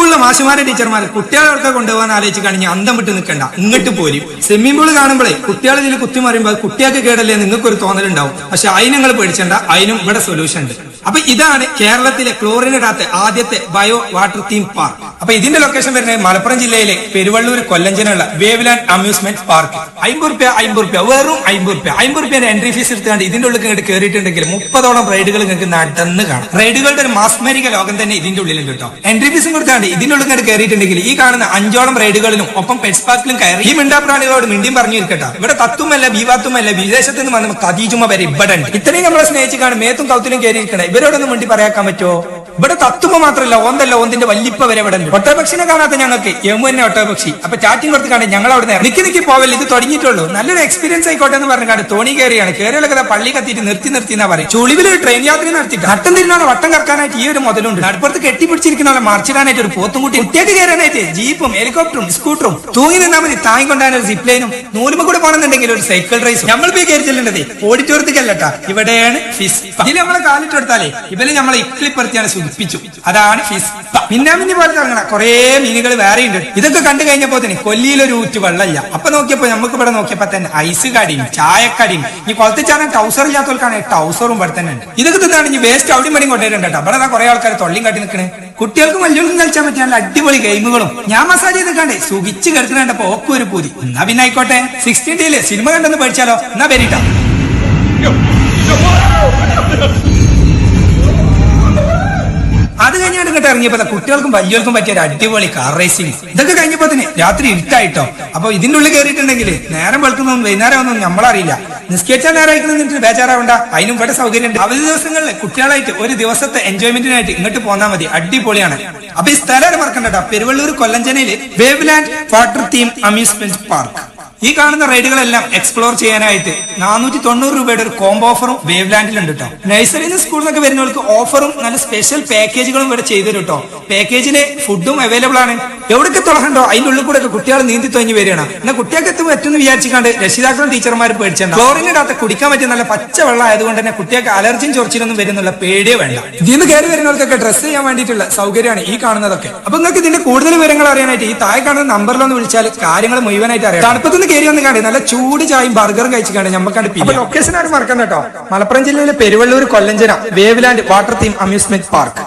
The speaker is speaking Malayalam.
സ്കൂളിലെ മാഷുമാരെ ടീച്ചർമാരെ കുട്ടികളൊക്കെ കൊണ്ടുപോകാൻ ആലോചിച്ച് കഴിഞ്ഞ് അന്തം വിട്ട് നിൽക്കണ്ട. ഇങ്ങോട്ട് പോരും. സ്വിമ്മിംഗ് പൂൾ കാണുമ്പോഴേ കുട്ടികളെ ഇതിൽ കുത്തി മറിയുമ്പോൾ കുട്ടികൾക്ക് കേടല്ലേ നിങ്ങൾക്ക് ഒരു തോന്നലുണ്ടാവും. പക്ഷെ അതിന് നിങ്ങൾ പേടിച്ചണ്ട. അതിനും ഇവിടെ സൊല്യൂഷൻ ഉണ്ട്. അപ്പൊ ഇതാണ് കേരളത്തിലെ ക്ലോറിൻ ഇടാത്ത ആദ്യത്തെ ബയോ വാട്ടർ തീം പാർക്ക് അപ്പൊ ഇതിന്റെ ലൊക്കേഷൻ വരുന്നത് മലപ്പുറം ജില്ലയിലെ പെരുവള്ളൂർ കൊല്ലഞ്ചനുള്ള വേവ്ലാൻഡ് അമ്യൂസ്മെന്റ് പാർക്ക് അമ്പത് റുപ്യ അമ്പത് റുപ്യ വെറും അമ്പത് റുപ്യ. അമ്പത് റുപ്യ എൻട്രി ഫീസ് എടുത്തുകൊണ്ട് ഇതിന്റെ ഉള്ളിൽ ഇങ്ങോട്ട് കയറിയിട്ടുണ്ടെങ്കിൽ മുപ്പതോളം റൈഡുകൾ നിങ്ങൾക്ക് നടന്ന് കാണാം. റൈഡുകളുടെ ഒരു മാസ്മരിക ലോകം തന്നെ ഇതിന്റെ ഉള്ളിലുണ്ട് കേട്ടോ. എൻട്രി ഫീസ് കൊടുക്കാണ്ട് ഇതിന്റെ ഉള്ളിൽ ഇങ്ങോട്ട് കയറിയിട്ടുണ്ടെങ്കിൽ ഈ കാണുന്ന അഞ്ചോളം റൈഡുകളിലും ഒപ്പം പെറ്റ്സ് പാർക്കിലും കയറി ഈ മിണ്ടാപ്രാണികളോട് മിണ്ടിയും പറഞ്ഞു ഇരിക്കട്ടെ ഇവിടെ തത്തുമല്ല ബീവാത്തുമല്ല വിദേശത്ത് നിന്ന് വന്ന കദീജുമ വരെ ഇവിടെ ഇത്രയും നമ്മളെ സ്നേഹിച്ച് കാണും മേത്തും കൗത്തിലും കയറിയിരിക്കണേ. ഇവരോടൊന്നും മിണ്ടി പറയാക്കാൻ പറ്റുമോ ഇവിടെ തത്തുമ മാത്രമല്ല ഒന്നല്ല ഒന്നിന്റെ വല്ലിപ്പ വരെ ഇവിടെ ഒട്ടോപക്ഷിനെ കാണാത്ത ഞങ്ങൾക്ക് യമു തന്നെ ഒട്ടപക്ഷി അപ്പൊ ചാറ്റിംഗ് കൊടുത്ത് കാണാൻ ഞങ്ങൾ അവിടെ നിക്കി നിക്കി പോവല്ല ഇത് തുടങ്ങിയിട്ടുള്ളൂ. നല്ലൊരു എക്സ്പീരിയൻസ് ആയിക്കോട്ടെ എന്ന് പറഞ്ഞു കാണാൻ തോണി കയറിയാണ്. കയറിയുള്ള കഥ പള്ളി കത്തിയിട്ട് നിർത്തി നിർത്തി എന്നാ പറയും ചുളിവിൽ ട്രെയിൻ യാത്ര നടത്തിയിട്ട് വട്ടം തിരിഞ്ഞാണ് വട്ടം കറക്കാനായിട്ട് ഈ ഒരു മുതലുണ്ട്. നടുപ്പുറത്ത് കെട്ടിപ്പിടിച്ചിരിക്കുന്ന മറിച്ചിടാനായിട്ട് ഒരു പോത്തും കുട്ടി കുട്ടിയൊക്കെ കയറാനായിട്ട് ജീപ്പും ഹെലികോപ്റ്ററും സ്കൂട്ടറും തൂങ്ങി നിന്നാൽ മതി. താങ്ങി കൊണ്ടാണ് ഒരു സിപ്ലൈനും നൂലുമ കൂടെ പോകണമെന്നുണ്ടെങ്കിൽ ഒരു സൈക്കിൾ റേസ് നമ്മൾ പോയി കയറി ചെല്ലേണ്ടത് ഓഡിറ്റോറിയത്തിക്കല്ലട്ടാ ഇവിടെയാണ് ഫിസ്. ഇതിൽ നമ്മളെ കാലിട്ട് കൊടുത്താലേ ഇവർ നമ്മളെ ഇക്ലിപ്പുറത്തിയാണ് സുഖിപ്പിച്ചു അതാണ് മിന്നാമിന്നി പോലെ തുടങ്ങണ കുറേ മീനുകൾ വേറെ ഉണ്ട്. ഇതൊക്കെ കണ്ടു കഴിഞ്ഞപ്പോ തന്നെ കൊല്ലിയിലൊരു ഊറ്റ് വെള്ളമില്ല. അപ്പൊ നോക്കിയപ്പോ നമുക്ക് ഇവിടെ നോക്കിയപ്പോ തന്നെ ഐസ് കടിയും ചായക്കടിയും ഈ കുളത്തിച്ചാണ് ടൗസർ ഇല്ലാത്തവർക്കാണ് ടൗസറും ഇവിടെ തന്നെ ഉണ്ട്. ഇതൊക്കെ തിന്നാണ് ഇനി വേസ്റ്റ് അവിടെയും പണിയും കൊണ്ടുവരുന്നുണ്ട് കേട്ടോ. ഇവിടെ കുറെ ആൾക്കാർ തൊള്ളിയും കാട്ടി നിൽക്കണേ കുട്ടികൾക്കും വലിയവർക്കും കളിച്ചാൽ പറ്റിയ നല്ല അടിപൊളി ഗെയിമുകളും ഞാൻ മസാജ് ചെയ്തിട്ടാണ്ടേ സുഖിച്ച് കിടക്കുന്നുണ്ടപ്പോ ഒക്കെ ഒരു പൂതി. എന്നാ പിന്നെ ആയിക്കോട്ടെ. സിക്സ്റ്റീൻ ഡേയിൽ സിനിമ കണ്ടെന്ന് പഠിച്ചാലോ എന്നാ വരിട്ടാ അത് കഴിഞ്ഞാൽ ഇങ്ങോട്ട് ഇറങ്ങിയപ്പോ കുട്ടികൾക്കും വലിയവർക്കും പറ്റിയ ഒരു അടിപൊളി കാർ റേസിംഗ് ഇതൊക്കെ കഴിഞ്ഞപ്പോ തന്നെ രാത്രി ഇരുട്ടായിട്ടോ. അപ്പൊ ഇതിന്റെ ഉള്ളിൽ കയറിയിട്ടുണ്ടെങ്കിൽ നേരം വെളുക്കുന്നതും വൈകുന്നേരം ഒന്നും നമ്മളറിയില്ല നിസ്കരിച്ചാൽ നേരമായിട്ട് നിന്നിട്ട് ബേജാറാവണ്ട. അതിനും ഇവിടെ സൗകര്യം ഉണ്ട് അവധി ദിവസങ്ങളിൽ കുട്ടികളായിട്ട് ഒരു ദിവസത്തെ എൻജോയ്മെന്റിനായിട്ട് ഇങ്ങോട്ട് പോന്നാൽ മതി. അടിപൊളിയാണ്. അപ്പൊ ഈ സ്ഥലം മറക്കണ്ട Peruvallur കൊല്ലഞ്ചനയിൽ Waveland water theme amusement park ഈ കാണുന്ന റൈഡുകളെല്ലാം എക്സ്പ്ലോർ ചെയ്യാനായിട്ട് നാനൂറ്റി തൊണ്ണൂറ് രൂപയുടെ ഒരു കോംബോ ഓഫറും വേവ് ലാൻഡിലുണ്ട് കേട്ടോ നഴ്സറിയിൽ സ്കൂൾ നിന്നൊക്കെ വരുന്നവർക്ക് ഓഫറും നല്ല സ്പെഷ്യൽ പാക്കേജുകളും ഇവിടെ ചെയ്തു കേട്ടോ പാക്കേജിലെ ഫുഡും അവൈലബിൾ ആണ്. എവിടേക്ക് തുളകണ്ടോ അതിന്റെ ഉള്ളിൽ കൂടെ കുട്ടികൾ നീന്തി തോന്നി വരികയാണ്. എന്നാൽ കുട്ടികൾക്ക് എത്തുമ്പോൾ പറ്റുമെന്ന് വിചാരിച്ചിക്കാണ്ട് രക്ഷിതാക്കളും ടീച്ചർമാരും പേടിച്ചേണ്ട. ക്ലോറിൻ ഇടാത്ത കുടിക്കാൻ പറ്റിയ നല്ല പച്ച വെള്ളം ആയതുകൊണ്ട് തന്നെ കുട്ടികൾക്ക് അലർജിയും ചൊറിച്ചിലൊന്നും വരുന്നുള്ള പേടിയേ വേണ്ട. ഇതിന്ന് കയറി വരുന്നവർക്കൊക്കെ ഡ്രസ്സ് ചെയ്യാൻ വേണ്ടിയിട്ടുള്ള സൗകര്യമാണ് ഈ കാണുന്നതൊക്കെ. അപ്പൊ നിങ്ങൾക്ക് ഇതിന്റെ കൂടുതൽ വിവരങ്ങൾ അറിയാനായിട്ട് ഈ താഴെ കാണുന്ന നമ്പറിലൊന്ന് വിളിച്ചാൽ കാര്യങ്ങൾ മുഴുവനായിട്ട് അറിയാം. തണുപ്പത്തുനിന്ന് കയറി വന്ന് കണ്ടേ നല്ല ചൂട് ചായയും ബർഗറും കഴിച്ചു കണ്ടേ നമുക്ക് ലൊക്കേഷൻ ആരും മറക്കണ്ട കേട്ടോ. മലപ്പുറം ജില്ലയിലെ Peruvallur Kollanchana Waveland water theme amusement park.